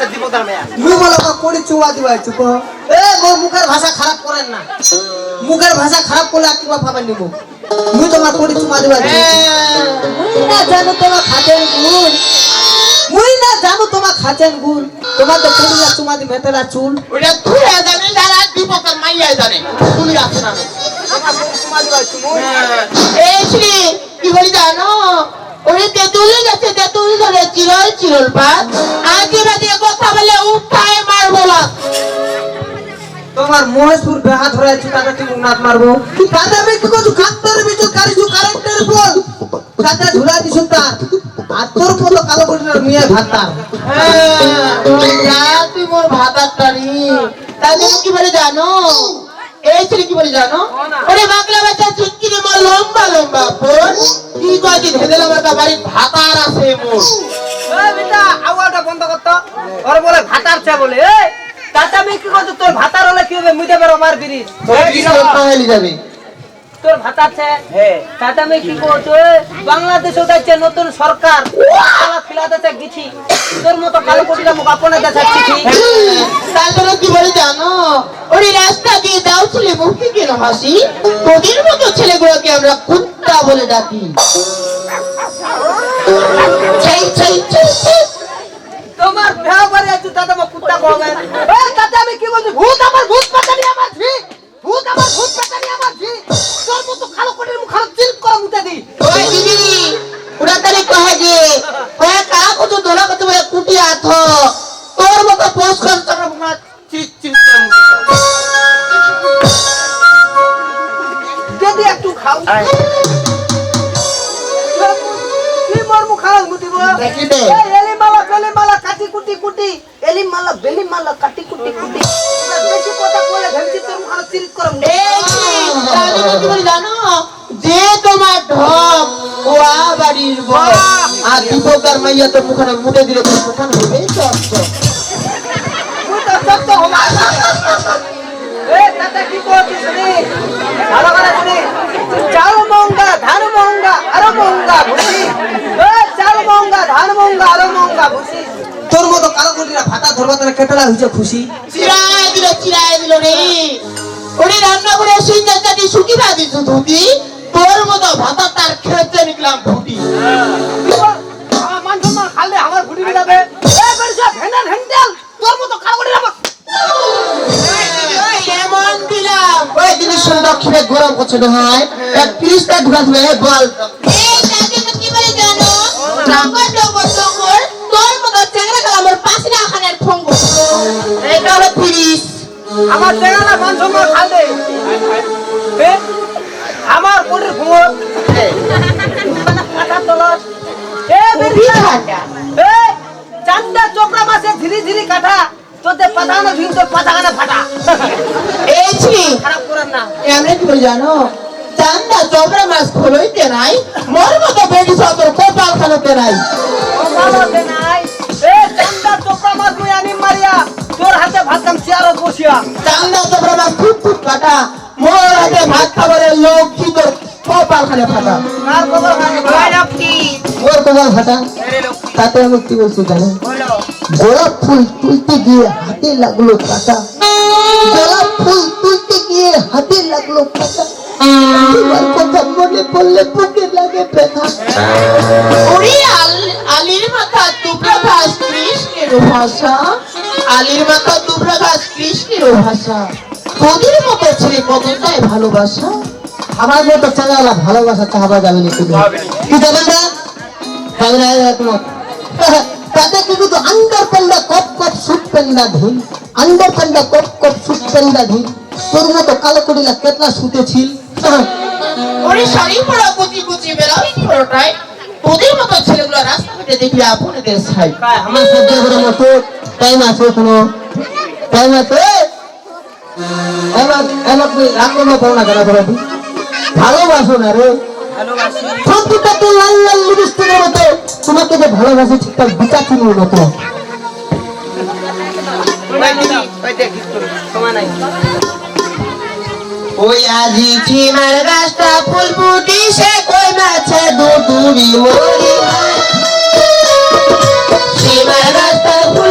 এই পাতে দেশে দীপদার মেয়া। মুই বলো কা কোড়ি চুয়া দিবা চুপ এ মোর মুখের ভাষা খারাপ করেন না। মুখের ভাষা খারাপ করলে আর কিবা ভাবেন নিব মুই তোমার কোড়ি চুমা দিবা মুই না জানো তোমার খাচেন গুণ মুই না জানো তোমার খাচেন গুণ তোমার তো কোড়ি চুমা দি মেটেলা চুল। ওটা তুই জানে যারা দীপকের মাইয়া জানে। তুই আছে না। চুমা দিবা চুমু এই শ্রী কি বলি জানো? ওরে তেতুলি গেছে তেতুলি ধরে চিরল চিরল পাত আজে বাজে কথা বলে উঠায় মারবো না তোমার মহেশপুর বেহা ধরে আছে তাকে কি নাত মারবো? কি কাদা মে কি কইছু কাত্তর বিচু কারিছু কারেক্টের বল। কাদা ঝুলা দিছু তার। আর তোর মতো কালো কোটির মিয়া ভাতা হ্যাঁ, তুই মোর ভাতার টানি তাহলে কি বলে জানো? এই ছেলে কি বলে জানো? ওরে বাংলা বাচ্চা চিটকিরে মোর লম্বা লম্বা ফোন কি কয়েছি ধেদেলা বাবা বাড়ির ভাতার আছে মোর। বেটা আওয়াজটা বন্ধ করতো ওর বলে ভাতার চা বলে। এই তাতা আমি কি করছ? তোর ভাতার হলে কি হবে? মুইতে বেরো মার বিরিস হেলি যাবে তোর ভাতার চা হ্যাঁ। তাতা আমি কি করছ বাংলাদেশ উঠাইছে নতুন সরকার। তালা খিলাতে গেছি। তোর মতো কালো কোটিটা মুখ আপনে দেশে চিঠি তারপরে কি বলে জানো? ওরে রাস্তা দিয়ে দাও ছেলে মুখে কেন হাসি? তোদের মতো ছেলেগুলোকে আমরা কুত্তা বলে ডাকি। তোমার ভেয়া বাড়ি আছে দাদা আমার কুত্তা কবে? দাদা আমি কি বলছি? ভূত আমার ভূত পাতানি আমার ঝি বল দেখি দে। এই এলি মালা বেলি মালা কাটি কুটি কুটি এলি মালা বেলি মালা কাটি কুটি। কুটি বেশি কথা বলে ভেবেছি তোর মুখ খারাপ চিল করে মুতে এই তাহলে কি বলি জানো? যে তোমার ঢক ও বাড়ির বউ আর দীপকার মাইয়া তো মুখানে মুটে দিলে তো মুখানে হবে চচ্চ মুই তো এ দাদা কি করছিস রে ভালো করে শুনি। চাল মহঙ্গা ধান মহঙ্গা আরও মহঙ্গা ভুসি তোর মতো কালো কোটিরা ভাতা ধরবা তারা কেটলা হইছে খুশি। চিরায় দিল চিরায় দিল রে। ওরে রান্না করে সিঙ্গার চাটি শুকি ভাজিস ধুতি। তোর মতো ভাতা তার খেতে নিকলাম সম্মান খালে আমার ভুটি যাবে ভেন্ডাল ভেন্ডাল তোর মতো কালো করে আমার কেমন দিলাম ওই জিনিস দক্ষিণে গরম করছে না হয় এক তিরিশটা ঢুকা দিবে বল। এটা হলো তিরিশ আমার জায়গা মান সম্মান খালে। আমার কোটির চান্দা চোপড়া মাসে ধীরে ধীরে কাটা। তোদের পাতানো ভিন তোর পাতাখানা ফাটা। এই ছি। খারাপ করেন না। এমনি কি জানো চান্দা চবরা মাছ খোলইতে নাই মোর মতো বেডি সতর কোপাল খানাতে নাই। নাই। চান্দা চবরা মাছ খুব খুব কাটা। মোর হাতে ভাত খাবারের লোক কি তোর কোপাল খানে ফাটা? খবর তোমার ভাতা আরে লক্ষ্মী তাতে আমি কি বলছি জানো? গোলাপ ফুল তুলতে গিয়ে হাতে লাগল কাটা। গোলাপ ফুল তুলতে গিয়ে হাতে লাগল কাটা। তোমার কথা মনে পড়লে বুকে লাগে ব্যথা। ওরে আলির মাথা ঘাস কৃষ্ণের ভাষা। আলির মাথা দুবরা ঘাস কৃষ্ণের ভাষা। তোদের মতো ছেলে কতটাই ভালোবাসা? আমার মতো চাঙ্গালা ভালোবাসা চাহাবা যাবে না তুমি কি যাবে না। যাবে না যাবে তোমার তাতে কি কিন্তু আন্ডার পেন্ডা কপ কপ সুট পেন্ডা ঢিল আন্ডার পেন্ডা কপ কপ সুট পেন্ডা ঢিল তোর মতো কালো করিলা কেতলা শুতেছিল ওরে শাড়ি পরা কুচি কুচি বেলাস পরোটায় তোদের মতো ছেলেগুলো রাস্তাঘাটে দেখলে আপনাদের ছাই। আমার মতো টাইম আছে কোনো টাইম আছে রাখব না, পাও না কেন করে ভালোবাসো না রে। ঠোঁটটা তো লাল লাল লিপস্টিকের মতো। তোমাকে যে ভালোবাসি ঠিকঠাক বিচার চিনির মতো ওই আজি চিমার গাছটা ফুল ফুটিছে কই মাছে দুদুরি মরি। চিমার গাছটা ফুল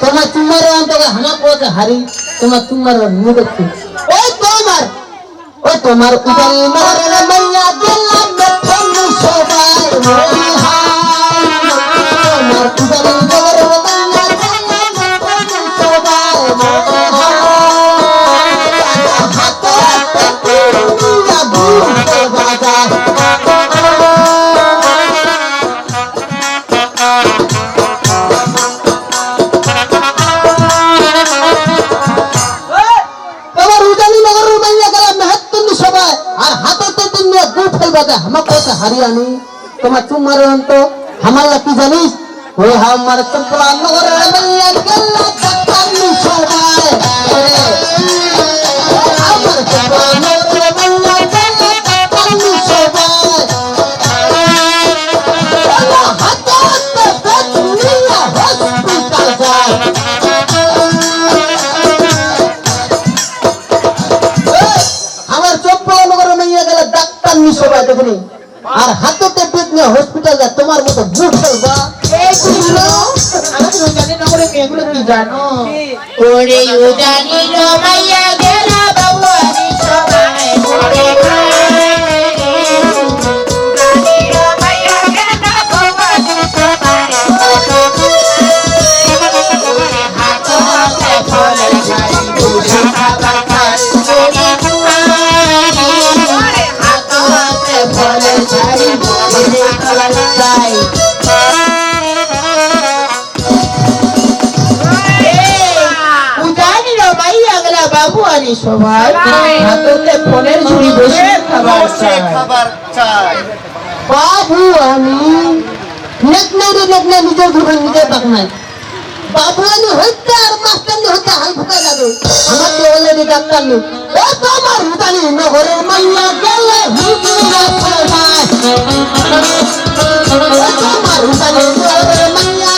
তোমার তোমার অন্তরে হানা পথে হারি, তোমার তোমার মুরক্তি ওই তোমার ওই তোমার উদাল মরে মাইয়া দিলাম সবাই। দু ফেলবা দে হামা কথা হারিয়ানি। তোমার তোমার অন্ত আমার কি জানিস? ওই হামার চম্পলা নগর জানো? ওরে উজানি রমাইয়া সবাই হাততে ফোনের ঝুড়ি বসে খাবার চাই। বাবু আমি নেক নাই রে নিজের ঘুরে নিজের বাক নাই। বাবু আমি হইতে আর মাস্টার নি হইতে হাল ফুটা যাবে আমার তো অলরেডি ডাক্তার নি ও তোমার হুদানি নগরে মাইয়া গেলে সবাই ও তোমার হুদানি নগরে মাইয়া